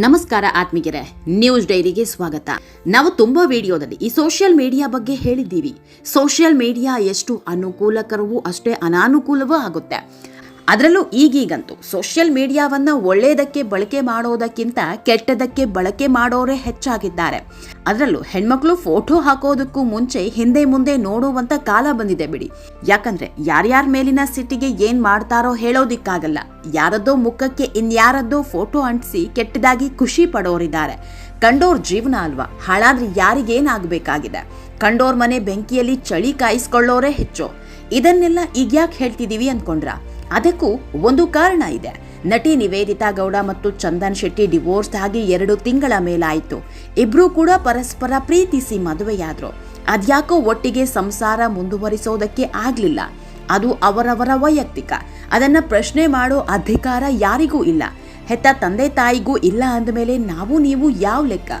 ನಮಸ್ಕಾರ ಆತ್ಮೀಗೆರೆ ನ್ಯೂಸ್ ಡೈರಿಗೆ ಸ್ವಾಗತ. ನಾವು ತುಂಬಾ ವಿಡಿಯೋದಲ್ಲಿ ಈ ಸೋಷಿಯಲ್ ಮೀಡಿಯಾ ಬಗ್ಗೆ ಹೇಳಿದ್ದೀವಿ. ಸೋಷಿಯಲ್ ಮೀಡಿಯಾ ಎಷ್ಟು ಅನುಕೂಲಕರವೂ ಅಷ್ಟೇ ಅನಾನುಕೂಲವೂ ಆಗುತ್ತೆ. ಅದರಲ್ಲೂ ಈಗೀಗಂತೂ ಸೋಷಿಯಲ್ ಮೀಡಿಯಾವನ್ನ ಒಳ್ಳೆಯದಕ್ಕೆ ಬಳಕೆ ಮಾಡೋದಕ್ಕಿಂತ ಕೆಟ್ಟದಕ್ಕೆ ಬಳಕೆ ಮಾಡೋರೇ ಹೆಚ್ಚಾಗಿದ್ದಾರೆ. ಅದರಲ್ಲೂ ಹೆಣ್ಮಕ್ಳು ಫೋಟೋ ಹಾಕೋದಕ್ಕೂ ಮುಂಚೆ ಹಿಂದೆ ಮುಂದೆ ನೋಡುವಂತ ಕಾಲ ಬಂದಿದೆ ಬಿಡಿ. ಯಾಕಂದ್ರೆ ಯಾರ್ಯಾರ ಮೇಲಿನ ಸಿಟ್ಟಿಗೆ ಏನ್ ಮಾಡ್ತಾರೋ ಹೇಳೋದಿಕ್ಕಾಗಲ್ಲ. ಯಾರದ್ದೋ ಮುಖಕ್ಕೆ ಇನ್ಯಾರದ್ದೋ ಫೋಟೋ ಅಂಟಿಸಿ ಕೆಟ್ಟದಾಗಿ ಖುಷಿ ಪಡೋರಿದ್ದಾರೆ. ಕಂಡೋರ್ ಜೀವನ ಅಲ್ವಾ? ಹಾಳಾದ್ರೆ ಯಾರಿಗೇನಾಗಬೇಕಾಗಿದೆ? ಕಂಡೋರ್ ಮನೆ ಬೆಂಕಿಯಲ್ಲಿ ಚಳಿ ಕಾಯಿಸ್ಕೊಳ್ಳೋರೇ ಹೆಚ್ಚು. ಇದನ್ನೆಲ್ಲ ಈಗ ಯಾಕೆ ಹೇಳ್ತಿದೀವಿ ಅಂದ್ಕೊಂಡ್ರ ಅದಕ್ಕೂ ಒಂದು ಕಾರಣ ಇದೆ. ನಟಿ ನಿವೇದಿತಾ ಗೌಡ ಮತ್ತು ಚಂದನ್ ಶೆಟ್ಟಿ ಡಿವೋರ್ಸ್ ಆಗಿ ಎರಡು ತಿಂಗಳ ಮೇಲಾಯಿತು. ಇಬ್ರು ಕೂಡ ಪರಸ್ಪರ ಪ್ರೀತಿಸಿ ಮದುವೆಯಾದ್ರು. ಅದ್ಯಾಕೋ ಒಟ್ಟಿಗೆ ಸಂಸಾರ ಮುಂದುವರಿಸೋದಕ್ಕೆ ಆಗ್ಲಿಲ್ಲ. ಅದು ಅವರವರ ವೈಯಕ್ತಿಕ. ಅದನ್ನ ಪ್ರಶ್ನೆ ಮಾಡೋ ಅಧಿಕಾರ ಯಾರಿಗೂ ಇಲ್ಲ. ಹೆತ್ತ ತಂದೆ ತಾಯಿಗೂ ಇಲ್ಲ ಅಂದಮೇಲೆ ನಾವು ನೀವು ಯಾವ ಲೆಕ್ಕ?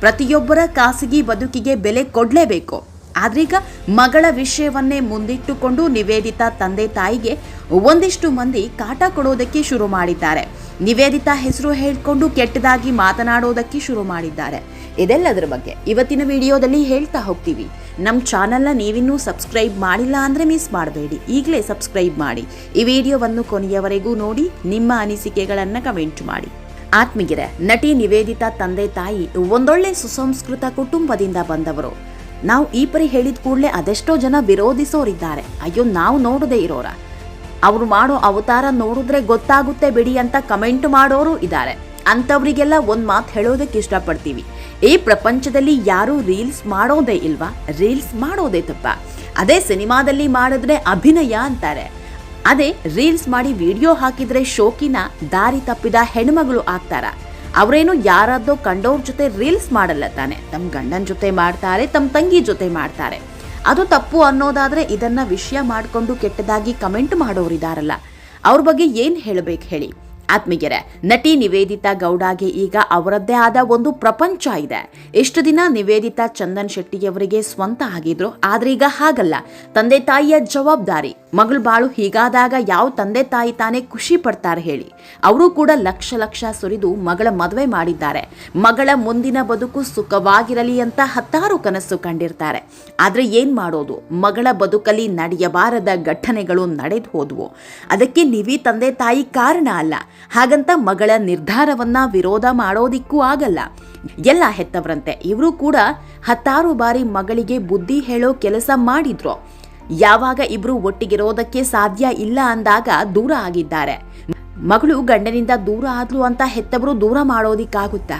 ಪ್ರತಿಯೊಬ್ಬರ ಖಾಸಗಿ ಬದುಕಿಗೆ ಬೆಲೆ ಕೊಡ್ಲೇಬೇಕು. ಆದ್ರೀಗ ಮಗಳ ವಿಷಯವನ್ನೇ ಮುಂದಿಟ್ಟುಕೊಂಡು ನಿವೇದಿತಾ ತಂದೆ ತಾಯಿಗೆ ಒಂದಿಷ್ಟು ಮಂದಿ ಕಾಟ ಕೊಡೋದಕ್ಕೆ ಶುರು ಮಾಡಿದ್ದಾರೆ. ನಿವೇದಿತಾ ಹೆಸರು ಹೇಳಿಕೊಂಡು ಕೆಟ್ಟದಾಗಿ ಮಾತನಾಡೋದಕ್ಕೆ ಶುರು ಮಾಡಿದ್ದಾರೆ. ಇದೆಲ್ಲದರ ಬಗ್ಗೆ ಇವತ್ತಿನ ವಿಡಿಯೋದಲ್ಲಿ ಹೇಳ್ತಾ ಹೋಗ್ತೀವಿ. ನಮ್ಮ ಚಾನಲ್ನ ನೀವಿನ್ನೂ ಸಬ್ಸ್ಕ್ರೈಬ್ ಮಾಡಿಲ್ಲ ಅಂದರೆ ಮಿಸ್ ಮಾಡಬೇಡಿ. ಈಗಲೇ ಸಬ್ಸ್ಕ್ರೈಬ್ ಮಾಡಿ. ಈ ವಿಡಿಯೋವನ್ನು ಕೊನೆಯವರೆಗೂ ನೋಡಿ, ನಿಮ್ಮ ಅನಿಸಿಕೆಗಳನ್ನು ಕಮೆಂಟ್ ಮಾಡಿ. ಆತ್ಮಗಿರ ನಟಿ ನಿವೇದಿತಾ ತಂದೆ ತಾಯಿ ಒಂದೊಳ್ಳೆ ಸುಸಂಸ್ಕೃತ ಕುಟುಂಬದಿಂದ ಬಂದವರು. ನಾವು ಈ ಪರಿ ಹೇಳಿದ ಕೂಡಲೇ ಅದೆಷ್ಟೋ ಜನ ವಿರೋಧಿಸೋರಿದ್ದಾರೆ. ಅಯ್ಯೋ, ನಾವು ನೋಡದೇ ಇರೋರ. ಅವರು ಮಾಡೋ ಅವತಾರ ನೋಡಿದ್ರೆ ಗೊತ್ತಾಗುತ್ತೆ ಬಿಡಿ ಅಂತ ಕಮೆಂಟ್ ಮಾಡೋರು ಇದ್ದಾರೆ. ಅಂಥವರಿಗೆಲ್ಲ ಒಂದು ಮಾತು ಹೇಳೋದಕ್ಕೆ ಇಷ್ಟಪಡ್ತೀವಿ. ಈ ಪ್ರಪಂಚದಲ್ಲಿ ಯಾರೂ ರೀಲ್ಸ್ ಮಾಡೋದೇ ಇಲ್ವಾ? ರೀಲ್ಸ್ ಮಾಡೋದೇ ತಪ್ಪ. ಅದೇ ಸಿನಿಮಾದಲ್ಲಿ ಮಾಡಿದ್ರೆ ಅಭಿನಯ ಅಂತಾರೆ. ಅದೇ ರೀಲ್ಸ್ ಮಾಡಿ ವಿಡಿಯೋ ಹಾಕಿದ್ರೆ ಶೋಕಿನ, ದಾರಿ ತಪ್ಪಿದ ಹೆಣ್ಮಗಳು ಆಗ್ತಾರ. ಅವರೇನು ಯಾರಾದ್ರೂ ಕಂಡೋರ್ ಜೊತೆ ರೀಲ್ಸ್ ಮಾಡಲ್ಲ ತಾನೆ. ತಮ್ಮ ಗಂಡನ ಜೊತೆ ಮಾಡ್ತಾರೆ ತಮ್ಮ ತಂಗಿ ಜೊತೆ ಮಾಡ್ತಾರೆ. ಅದು ತಪ್ಪು ಅನ್ನೋದಾದ್ರೆ ಇದನ್ನ ವಿಷಯ ಮಾಡಿಕೊಂಡು ಕೆಟ್ಟದಾಗಿ ಕಮೆಂಟ್ ಮಾಡೋರಿದಾರಲ್ಲ. ಅವ್ರ ಬಗ್ಗೆ ಏನು ಹೇಳಬೇಕು ಹೇಳಿ? ಆತ್ಮೀಗೆರೆ ನಟಿ ನಿವೇದಿತಾ ಗೌಡಗೆ ಈಗ ಅವರದ್ದೇ ಆದ ಒಂದು ಪ್ರಪಂಚ ಇದೆ. ಎಷ್ಟು ದಿನ ನಿವೇದಿತಾ ಚಂದನ್ ಶೆಟ್ಟಿಯವರಿಗೆ ಸ್ವಂತ ಆಗಿದ್ರು, ಆದ್ರೆ ಈಗ ಹಾಗಲ್ಲ. ತಂದೆ ತಾಯಿಯ ಜವಾಬ್ದಾರಿ. ಮಗಳು ಬಾಳು ಹೀಗಾದಾಗ ಯಾವ ತಂದೆ ತಾಯಿ ತಾನೇ ಖುಷಿ ಪಡ್ತಾರೆ ಹೇಳಿ. ಅವರು ಕೂಡ ಲಕ್ಷ ಲಕ್ಷ ಸುರಿದು ಮಗಳ ಮದುವೆ ಮಾಡಿದ್ದಾರೆ. ಮಗಳ ಮುಂದಿನ ಬದುಕು ಸುಖವಾಗಿರಲಿ ಅಂತ ಹತ್ತಾರು ಕನಸು ಕಂಡಿರ್ತಾರೆ. ಆದ್ರೆ ಏನ್ ಮಾಡೋದು? ಮಗಳ ಬದುಕಲ್ಲಿ ನಡೆಯಬಾರದ ಘಟನೆಗಳು ನಡೆದು ಹೋದ್ವು. ಅದಕ್ಕೆ ನಿವಿ ತಂದೆ ತಾಯಿ ಕಾರಣ ಅಲ್ಲ. ಹಾಗಂತ ಮಗಳ ನಿರ್ಧಾರವನ್ನ ವಿರೋಧ ಮಾಡೋದಿಕ್ಕೂ ಆಗಲ್ಲ. ಎಲ್ಲ ಹೆತ್ತವರಂತೆ. ಇವರು ಕೂಡ ಹತ್ತಾರು ಬಾರಿ ಮಗಳಿಗೆ ಬುದ್ಧಿ ಹೇಳೋ ಕೆಲಸ ಮಾಡಿದ್ರು. ಯಾವಾಗ ಇಬ್ರು ಒಟ್ಟಿಗಿರೋದಕ್ಕೆ ಸಾಧ್ಯ ಇಲ್ಲ ಅಂದಾಗ ದೂರ ಆಗಿದ್ದಾರೆ. ಮಗಳು ಗಂಡನಿಂದ ದೂರ ಆದ್ಲು ಅಂತ ಹೆತ್ತವರು ದೂರ ಮಾಡೋದಿಕ್ಕಾಗುತ್ತಾ?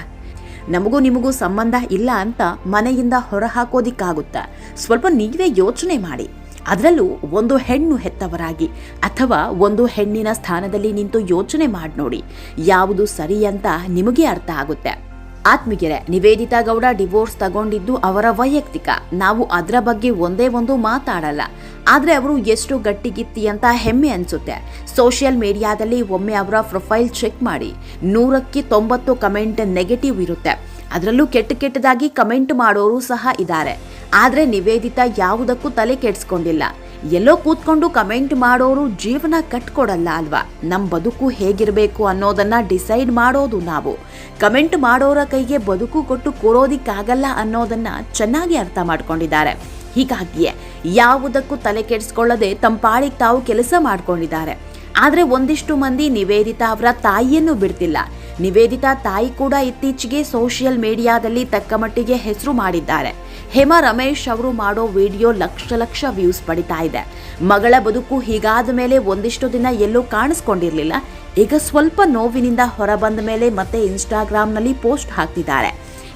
ನಮಗೂ ನಿಮಗೂ ಸಂಬಂಧ ಇಲ್ಲ ಅಂತ ಮನೆಯಿಂದ ಹೊರ ಹಾಕೋದಿಕ್ಕಾಗುತ್ತಾ? ಸ್ವಲ್ಪ ನೀವೇ ಯೋಚನೆ ಮಾಡಿ. ಅದರಲ್ಲೂ ಒಂದು ಹೆಣ್ಣು ಹೆತ್ತವರಾಗಿ ಅಥವಾ ಒಂದು ಹೆಣ್ಣಿನ ಸ್ಥಾನದಲ್ಲಿ ನಿಂತು ಯೋಚನೆ ಮಾಡಿ ನೋಡಿ. ಯಾವುದು ಸರಿ ಅಂತ ನಿಮಗೆ ಅರ್ಥ ಆಗುತ್ತೆ. ಆತ್ಮಿಗೆರೆ ನಿವೇದಿತಾ ಗೌಡ ಡಿವೋರ್ಸ್ ತಗೊಂಡಿದ್ದು ಅವರ ವೈಯಕ್ತಿಕ. ನಾವು ಅದರ ಬಗ್ಗೆ ಒಂದೇ ಒಂದು ಮಾತಾಡಲ್ಲ. ಆದರೆ ಅವರು ಎಷ್ಟು ಗಟ್ಟಿಗಿತ್ತಿ ಅಂತ ಹೆಮ್ಮೆ ಅನಿಸುತ್ತೆ. ಸೋಷಿಯಲ್ ಮೀಡಿಯಾದಲ್ಲಿ ಒಮ್ಮೆ ಅವರ ಪ್ರೊಫೈಲ್ ಚೆಕ್ ಮಾಡಿ. ನೂರಕ್ಕೆ ತೊಂಬತ್ತು ಕಮೆಂಟ್ ನೆಗೆಟಿವ್ ಇರುತ್ತೆ. ಅದರಲ್ಲೂ ಕೆಟ್ಟ ಕೆಟ್ಟದಾಗಿ ಕಮೆಂಟ್ ಮಾಡೋರು ಸಹ ಇದ್ದಾರೆ. ಆದ್ರೆ ನಿವೇದಿತಾ ಯಾವುದಕ್ಕೂ ತಲೆ ಕೆಡಿಸ್ಕೊಂಡಿಲ್ಲ. ಎಲ್ಲೋ ಕೂತ್ಕೊಂಡು ಕಮೆಂಟ್ ಮಾಡೋರು ಜೀವನ ಕಟ್ಕೊಡಲ್ಲ ಅಲ್ವಾ? ನಮ್ಮ ಬದುಕು ಹೇಗಿರಬೇಕು ಅನ್ನೋದನ್ನ ಡಿಸೈಡ್ ಮಾಡೋದು ನಾವು. ಕಮೆಂಟ್ ಮಾಡೋರ ಕೈಗೆ ಬದುಕು ಕೊಟ್ಟು ಕೊರೋದಿಕ್ಕಾಗಲ್ಲ ಅನ್ನೋದನ್ನ ಚೆನ್ನಾಗಿ ಅರ್ಥ ಮಾಡ್ಕೊಂಡಿದ್ದಾರೆ. ಹೀಗಾಗಿಯೇ ಯಾವುದಕ್ಕೂ ತಲೆ ಕೆಡಿಸ್ಕೊಳ್ಳದೆ ತಮ್ಮ ಪಾಳಿಗೆ ತಾವು ಕೆಲಸ ಮಾಡ್ಕೊಂಡಿದ್ದಾರೆ. ಆದರೆ ಒಂದಿಷ್ಟು ಮಂದಿ ನಿವೇದಿತಾ ಅವರ ತಾಯಿಯನ್ನು ಬಿಡ್ತಿಲ್ಲ. ನಿವೇದಿತಾ ತಾಯಿ ಕೂಡ ಇತ್ತೀಚೆಗೆ ಸೋಷಿಯಲ್ ಮೀಡಿಯಾದಲ್ಲಿ ತಕ್ಕಮಟ್ಟಿಗೆ ಹೆಸರು ಮಾಡಿದ್ದಾರೆ. ಹೇಮಾ ರಮೇಶ್ ಅವರು ಮಾಡೋ ವಿಡಿಯೋ ಲಕ್ಷ ಲಕ್ಷ ವ್ಯೂಸ್ ಪಡಿತಾ ಇದೆ. ಮಗಳ ಬದುಕು ಹೀಗಾದ ಮೇಲೆ ಒಂದಿಷ್ಟು ದಿನ ಎಲ್ಲೂ ಕಾಣಿಸ್ಕೊಂಡಿರಲಿಲ್ಲ. ಈಗ ಸ್ವಲ್ಪ ನೋವಿನಿಂದ ಹೊರಬಂದ ಮೇಲೆ ಮತ್ತೆ ಇನ್ಸ್ಟಾಗ್ರಾಮ್ನಲ್ಲಿ ಪೋಸ್ಟ್ ಹಾಕ್ತಿದ್ದಾರೆ.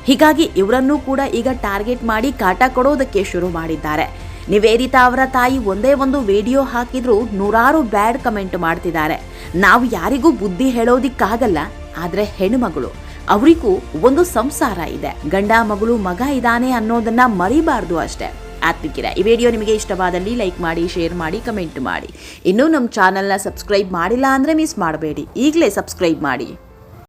ಹೀಗಾಗಿ ಇವರನ್ನು ಕೂಡ ಈಗ ಟಾರ್ಗೆಟ್ ಮಾಡಿ ಕಾಟ ಕೊಡೋದಕ್ಕೆ ಶುರು ಮಾಡಿದ್ದಾರೆ. ನಿವೇದಿತಾ ಅವರ ತಾಯಿ ಒಂದೇ ಒಂದು ವಿಡಿಯೋ ಹಾಕಿದ್ರು ನೂರಾರು ಬ್ಯಾಡ್ ಕಮೆಂಟ್ ಮಾಡ್ತಿದ್ದಾರೆ. ನಾವು ಯಾರಿಗೂ ಬುದ್ಧಿ ಹೇಳೋದಿಕ್ಕಾಗಲ್ಲ. ಆದ್ರೆ ಹೆಣ್ಣುಮಗಳು, ಅವರಿಗೂ ಒಂದು ಸಂಸಾರ ಇದೆ. ಗಂಡ ಮಗಳು, ಮಗ ಇದ್ದಾನೆ ಅನ್ನೋದನ್ನ ಮರಿಬಾರ್ದು ಅಷ್ಟೇ. ಆತ್ಮಿಕಿರ, ಈ ವಿಡಿಯೋ ನಿಮಗೆ ಇಷ್ಟವಾದಲ್ಲಿ ಲೈಕ್ ಮಾಡಿ, ಶೇರ್ ಮಾಡಿ, ಕಮೆಂಟ್ ಮಾಡಿ. ಇನ್ನೂ ನಮ್ಮ ಚಾನಲ್ನ ಸಬ್ಸ್ಕ್ರೈಬ್ ಮಾಡಿಲ್ಲ ಅಂದರೆ ಮಿಸ್ ಮಾಡಬೇಡಿ. ಈಗಲೇ ಸಬ್ಸ್ಕ್ರೈಬ್ ಮಾಡಿ.